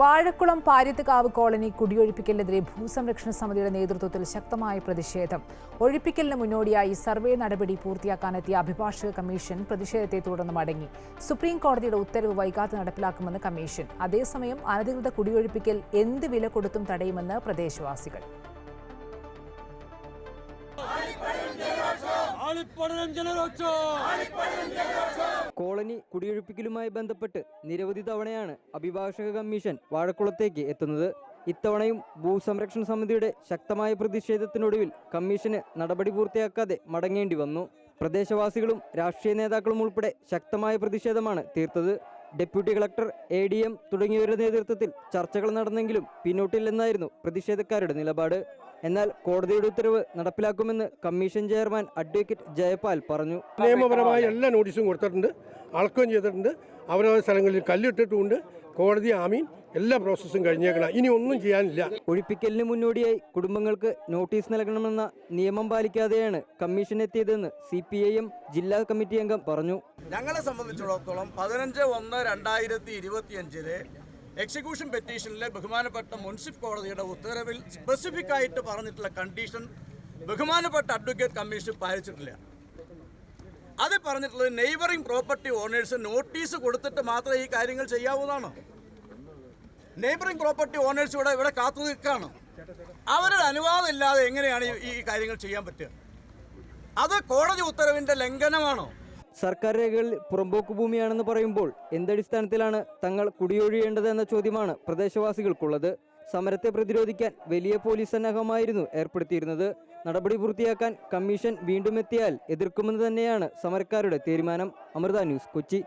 Vazhakulam പാര്യത്തുകാവ് colony കുടിയൊഴിപ്പിക്കലിനെതിരെ ഭൂസംരക്ഷണ സമിതിയുടെ നേതൃത്വത്തിൽ ശക്തമായ പ്രതിഷേധം. ഒഴിപ്പിക്കലിന് മുന്നോടിയായി സർവേ നടപടി പൂർത്തിയാക്കാനെത്തിയ അഭിഭാഷക കമ്മീഷൻ പ്രതിഷേധത്തെ തുടർന്ന് മടങ്ങി. സുപ്രീം കോടതിയുടെ ഉത്തരവ് വൈകാതെ നടപ്പിലാക്കുമെന്ന് കമ്മീഷൻ. അതേസമയം അനധികൃത കുടിയൊഴിപ്പിക്കൽ എന്ത് വില കൊടുത്തും തടയുമെന്ന് പ്രദേശവാസികൾ. കോളനി കുടിയൊഴിപ്പിക്കലുമായി ബന്ധപ്പെട്ട് നിരവധി തവണയാണ് അഭിഭാഷക കമ്മീഷൻ വാഴക്കുളത്തേക്ക് എത്തുന്നത്. ഇത്തവണയും ഭൂസംരക്ഷണ സമിതിയുടെ ശക്തമായ പ്രതിഷേധത്തിനൊടുവിൽ കമ്മീഷന് നടപടി പൂർത്തിയാക്കാതെ മടങ്ങേണ്ടി വന്നു. പ്രദേശവാസികളും രാഷ്ട്രീയ നേതാക്കളും ഉൾപ്പെടെ ശക്തമായ പ്രതിഷേധമാണ് തീർത്തത്. Deputy collector A D M തുടങ്ങിയവരുടെ നേതൃത്വത്തിൽ ചർച്ചകൾ നടന്നെങ്കിലും പിന്നോട്ടില്ലെന്നായിരുന്നു പ്രതിഷേധക്കാരുടെ നിലപാട്. എന്നാൽ കോടതിയുടെ ഉത്തരവ് നടപ്പിലാക്കുമെന്ന് കമ്മീഷൻ ചെയർമാൻ അഡ്വക്കേറ്റ് ജയപാൽ പറഞ്ഞു. നിയമപരമായ എല്ലാ നോട്ടീസും കൊടുത്തിട്ടുണ്ട്. അളക്കുകയും ചെയ്തിട്ടുണ്ട്. അവരവരുടെ സ്ഥലങ്ങളിൽ കല്ലിട്ടിട്ടുമുണ്ട്. കോടതി ആമീൻ എല്ലാ പ്രോസസ്സും കഴിഞ്ഞേക്കണം. ഇനി ഒന്നും ചെയ്യാനില്ല. ഒഴിപ്പിക്കലിന് മുന്നോടിയായി കുടുംബങ്ങൾക്ക് നോട്ടീസ് നൽകണമെന്ന നിയമം പാലിക്കാതെയാണ് കമ്മീഷൻ എത്തിയതെന്ന് സി ജില്ലാ കമ്മിറ്റി അംഗം പറഞ്ഞു. ഞങ്ങളെ സംബന്ധിച്ചിടത്തോളം പതിനഞ്ച് ഒന്ന് രണ്ടായിരത്തി ഇരുപത്തിയഞ്ചിലെ എക്സിക്യൂഷൻ പെറ്റീഷനിലെ ബഹുമാനപ്പെട്ട മുൻസിഫ് കോടതിയുടെ ഉത്തരവിൽ സ്പെസിഫിക് ആയിട്ട് പറഞ്ഞിട്ടുള്ള കണ്ടീഷൻ ബഹുമാനപ്പെട്ട അഡ്വക്കേറ്റ് കമ്മീഷൻ പാലിച്ചിട്ടില്ല. അത് പറഞ്ഞിട്ടുള്ളത് നെയ്ബറിംഗ് പ്രോപ്പർട്ടി ഓണേഴ്സ് നോട്ടീസ് കൊടുത്തിട്ട് മാത്രമേ ഈ കാര്യങ്ങൾ ചെയ്യാവുന്നതാണ് നെയ്ബറിംഗ് പ്രോപ്പർട്ടി ഓണേഴ്സ് ഇവിടെ ഇവിടെ കാത്തു നിൽക്കുകയാണ്. അവരുടെ അനുവാദം ഇല്ലാതെ എങ്ങനെയാണ് ഈ- കാര്യങ്ങൾ ചെയ്യാൻ പറ്റുക? അത് കോടതി ഉത്തരവിന്റെ ലംഘനമാണോ? സർക്കാർ രേഖകളിൽ പുറമ്പോക്ക് ഭൂമിയാണെന്ന് പറയുമ്പോൾ എന്തടിസ്ഥാനത്തിലാണ് തങ്ങൾ കുടിയൊഴിയേണ്ടത് എന്ന ചോദ്യമാണ് പ്രദേശവാസികൾക്കുള്ളത്. സമരത്തെ പ്രതിരോധിക്കാൻ വലിയ പോലീസ് സന്നാഹമായിരുന്നു ഏർപ്പെടുത്തിയിരുന്നത്. നടപടി പൂർത്തിയാക്കാൻ കമ്മീഷൻ വീണ്ടും എത്തിയാൽ എതിർക്കുമെന്ന് തന്നെയാണ് സമരക്കാരുടെ തീരുമാനം. അമൃത ന്യൂസ് കൊച്ചി.